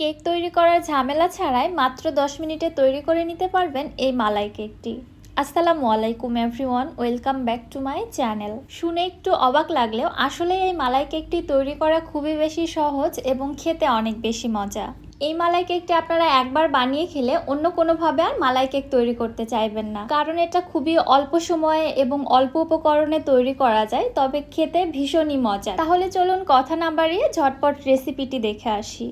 Cake তৈরি করার ঝামেলা ছাড়াই মাত্র দশ মিনিটে তৈরি করে নিতে পারবেন এই মালাই কেকটি। আসসালামু আলাইকুম, everyone. Welcome back to my channel. শুনে একটু অবাক লাগলেও আসলে এই মালাই কেকটি তৈরি করা খুবই বেশি সহজ এবং খেতে অনেক বেশি মজা। এই মালাই কেকটি আপনারা একবার বানিয়ে খেলে অন্য কোনোভাবে আর মালাই কেক তৈরি করতে চাইবেন না। কারণ এটা খুবই অল্প সময়ে এবং অল্প উপকরণে তৈরি করা যায়, তবে খেতে ভীষণই মজা তাহলে চলুন কথা না বাড়িয়ে ঝটপট রেসিপিটি দেখে আসি।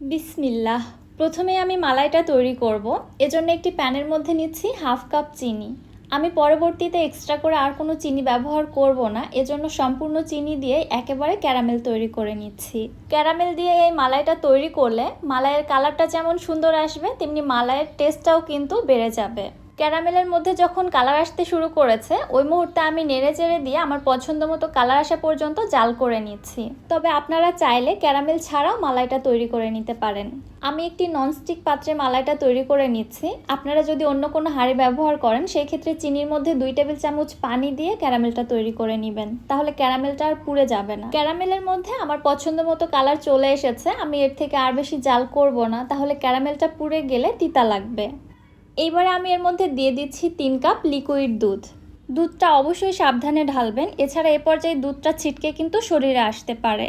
বিসমিল্লাহ। প্রথমে আমি মালাইটা তৈরি করব। এজন্য একটি প্যানের মধ্যে নিচ্ছি হাফ কাপ চিনি। আমি পরবর্তীতে এক্সট্রা করে আর কোনো চিনি ব্যবহার করব না। এজন্য সম্পূর্ণ চিনি দিয়ে একেবারে ক্যারামেল তৈরি করে নিচ্ছি। ক্যারামেল দিয়ে এই মালাইটা তৈরি করলে মালাইয়ের কালারটা যেমন সুন্দর আসবে, তেমনি মালাইয়ের টেস্টটাও কিন্তু বেড়ে যাবে। ক্যারামেলের মধ্যে যখন কালার আসতে শুরু করেছে, ওই মুহূর্তে আমি নেড়ে চেড়ে দিয়ে আমার পছন্দ মতো কালার আসা পর্যন্ত জাল করে নিচ্ছি। তবে আপনারা চাইলে ক্যারামেল ছাড়াও মালাইটা তৈরি করে নিতে পারেন। আমি একটি ননস্টিক পাত্রে মালাইটা তৈরি করে নিচ্ছি। আপনারা যদি অন্য কোনো হাঁড়ি ব্যবহার করেন সেই ক্ষেত্রে চিনির মধ্যে দুই টেবিল চামচ পানি দিয়ে ক্যারামেলটা তৈরি করে নেবেন। তাহলে ক্যারামেলটা আর পুড়ে যাবে না। ক্যারামেলের মধ্যে আমার পছন্দ মতো কালার চলে এসেছে। আমি এর থেকে আর বেশি জাল করব না। তাহলে ক্যারামেলটা পুড়ে গেলে তিতা লাগবে। এইবারে আমি এর মধ্যে দিয়ে দিচ্ছি তিন কাপ লিকুইড দুধ। দুধটা অবশ্যই সাবধানে ঢালবেন, এছাড়া এ পর্যায়ে দুধটা ছিটকে কিন্তু শরীরে আসতে পারে।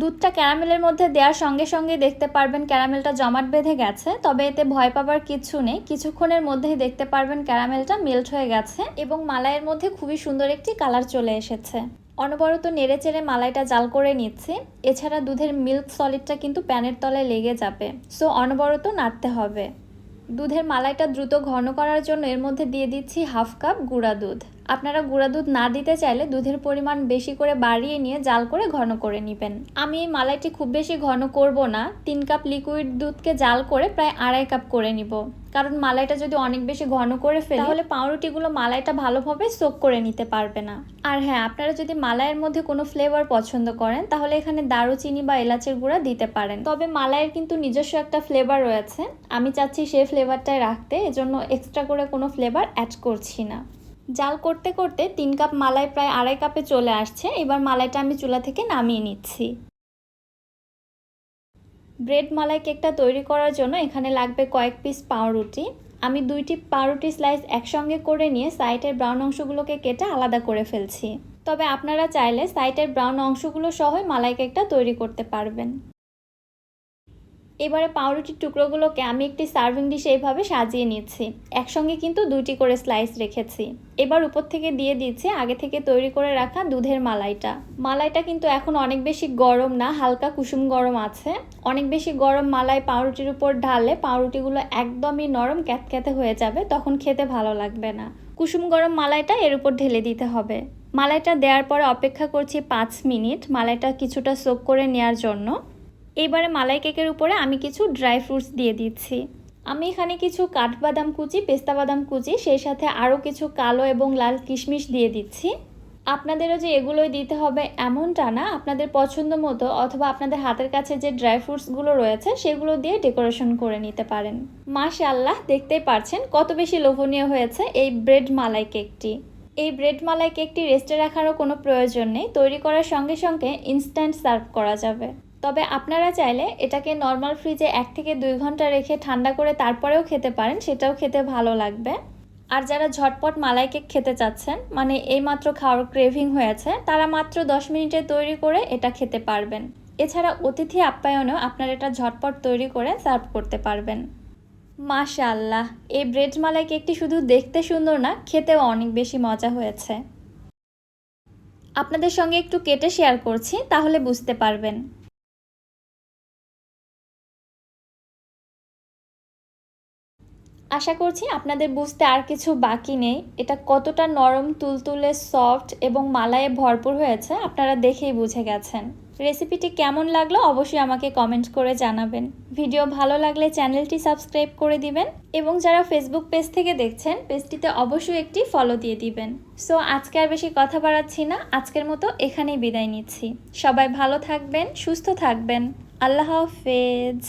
দুধটা ক্যারামেলের মধ্যে দেওয়ার সঙ্গে সঙ্গে দেখতে পারবেন ক্যারামেলটা জমাট বেঁধে গেছে, তবে এতে ভয় পাবার কিছু নেই। কিছুক্ষণের মধ্যেই দেখতে পারবেন ক্যারামেলটা মেল্ট হয়ে গেছে এবং মালাইয়ের মধ্যে খুবই সুন্দর একটি কালার চলে এসেছে। অনবরত নেড়ে চেড়ে মালাইটা জাল করে নিচ্ছি, এছাড়া দুধের মিল্ক সলিডটা কিন্তু প্যানের তলায় লেগে যাবে সো অনবরত নাড়তে হবে। দুধের মালাইটা দ্রুত ঘন করার জন্য এর মধ্যে দিয়ে দিচ্ছি হাফ কাপ গুঁড়া দুধ। আপনারা গুঁড়া দুধ না দিতে চাইলে দুধের পরিমাণ বেশি করে বাড়িয়ে নিয়ে জাল করে ঘন করে নেবেন। আমি এই মালাইটি খুব বেশি ঘন করব না। তিন কাপ লিকুইড দুধকে জাল করে প্রায় আড়াই কাপ করে নিব। কারণ মালাইটা যদি অনেক বেশি ঘন করে ফেলে, তাহলে পাউরুটিগুলো মালাইটা ভালোভাবে সোক করে নিতে পারবে না। আর হ্যাঁ আপনারা যদি মালাইয়ের মধ্যে কোনো ফ্লেভার পছন্দ করেন, তাহলে এখানে দারুচিনি বা এলাচের গুঁড়া দিতে পারেন। তবে মালাইয়ের কিন্তু নিজস্ব একটা ফ্লেভার রয়েছে। আমি চাচ্ছি সেই ফ্লেভারটাই রাখতে, এজন্য এক্সট্রা করে কোনো ফ্লেভার অ্যাড করছি না। জাল করতে করতে তিন কাপ মালাই প্রায় আড়াই কাপে চলে আসছে। এবার মালাইটা আমি চুলা থেকে নামিয়ে নিচ্ছি। ব্রেড মালাই কেকটা তৈরি করার জন্য এখানে লাগবে কয়েক পিস পাউরুটি। আমি দুইটি পাউরুটি স্লাইস একসঙ্গে করে নিয়ে সাইটের ব্রাউন অংশগুলোকে কেটে আলাদা করে ফেলছি। তবে আপনারা চাইলে সাইটের ব্রাউন অংশগুলো সহই মালাই কেকটা তৈরি করতে পারবেন। এবারে পাউরুটির টুকরোগুলোকে আমি একটি সার্ভিং ডিশে এইভাবে সাজিয়ে নিচ্ছি। একসঙ্গে কিন্তু দুইটি করে স্লাইস রেখেছি। এবার উপর থেকে দিয়ে দিচ্ছি আগে থেকে তৈরি করে রাখা দুধের মালাইটা। মালাইটা কিন্তু এখন অনেক বেশি গরম না, হালকা কুসুম গরম আছে। অনেক বেশি গরম মালাই পাউরুটির উপর ঢাললে পাউরুটিগুলো একদমই নরম ক্যাতক্যাতে হয়ে যাবে, তখন খেতে ভালো লাগবে না। কুসুম গরম মালাইটা এর উপর ঢেলে দিতে হবে। মালাইটা দেওয়ার পরে অপেক্ষা করছি পাঁচ মিনিট। মালাইটা কিছুটা সোক করে নেওয়ার জন্য। এইবারে মালাই কেকের উপরে আমি কিছু ড্রাই ফ্রুটস দিয়ে দিচ্ছি। আমি এখানে কিছু কাঠবাদাম কুচি, পেস্তা বাদাম কুচি, সেই সাথে আরও কিছু কালো এবং লাল কিশমিশ দিয়ে দিচ্ছি। আপনাদেরও যে এগুলোই দিতে হবে এমনটা না, আপনাদের পছন্দ মতো অথবা আপনাদের হাতের কাছে যে ড্রাই ফ্রুটসগুলো রয়েছে, সেগুলো দিয়ে ডেকোরেশন করে নিতে পারেন। মাশাল্লাহ দেখতেই পারছেন কত বেশি লোভনীয় হয়েছে এই ব্রেড মালাই কেকটি। এই ব্রেড মালাই কেকটি রেস্টে রাখারও কোনো প্রয়োজন নেই, তৈরি করার সঙ্গে সঙ্গে ইনস্ট্যান্ট সার্ভ করা যাবে। তবে আপনারা চাইলে এটাকে নর্মাল ফ্রিজে এক থেকে দুই ঘণ্টা রেখে ঠান্ডা করে তারপরেও খেতে পারেন, সেটাও খেতে ভালো লাগবে। আর যারা ঝটপট মালাই কেক খেতে চাচ্ছেন মানে এই মাত্র খাওয়ার ক্রেভিং হয়েছে তারা মাত্র দশ মিনিটে তৈরি করে এটা খেতে পারবেন। এছাড়া অতিথি আপ্যায়নেও আপনারা এটা ঝটপট তৈরি করে সার্ভ করতে পারবেন। মাশাল্লাহ এই ব্রেড মালাই কেকটি শুধু দেখতে সুন্দর না, খেতেও অনেক বেশি মজা হয়েছে। আপনাদের সঙ্গে একটু কেটে শেয়ার করছি, তাহলে বুঝতে পারবেন। আশা করছি আপনাদের বুঝতে আর কিছু বাকি নেই। এটা কতটা নরম, তুলতুলে সফট এবং মালায়ে ভরপুর হয়েছে, আপনারা দেখেই বুঝে গেছেন। রেসিপিটি কেমন লাগল অবশ্যই আমাকে কমেন্ট করে জানাবেন। ভিডিও ভালো লাগলে চ্যানেলটি সাবস্ক্রাইব করে দিবেন এবং যারা ফেসবুক পেজ থেকে দেখছেন পেজটিতে অবশ্যই একটি ফলো দিয়ে দিবেন। সো আজকে আর বেশি কথা বাড়াচ্ছি না। আজকের মতো এখানেই বিদায় নিচ্ছি। সবাই ভালো থাকবেন, সুস্থ থাকবেন। আল্লাহ হাফেজ।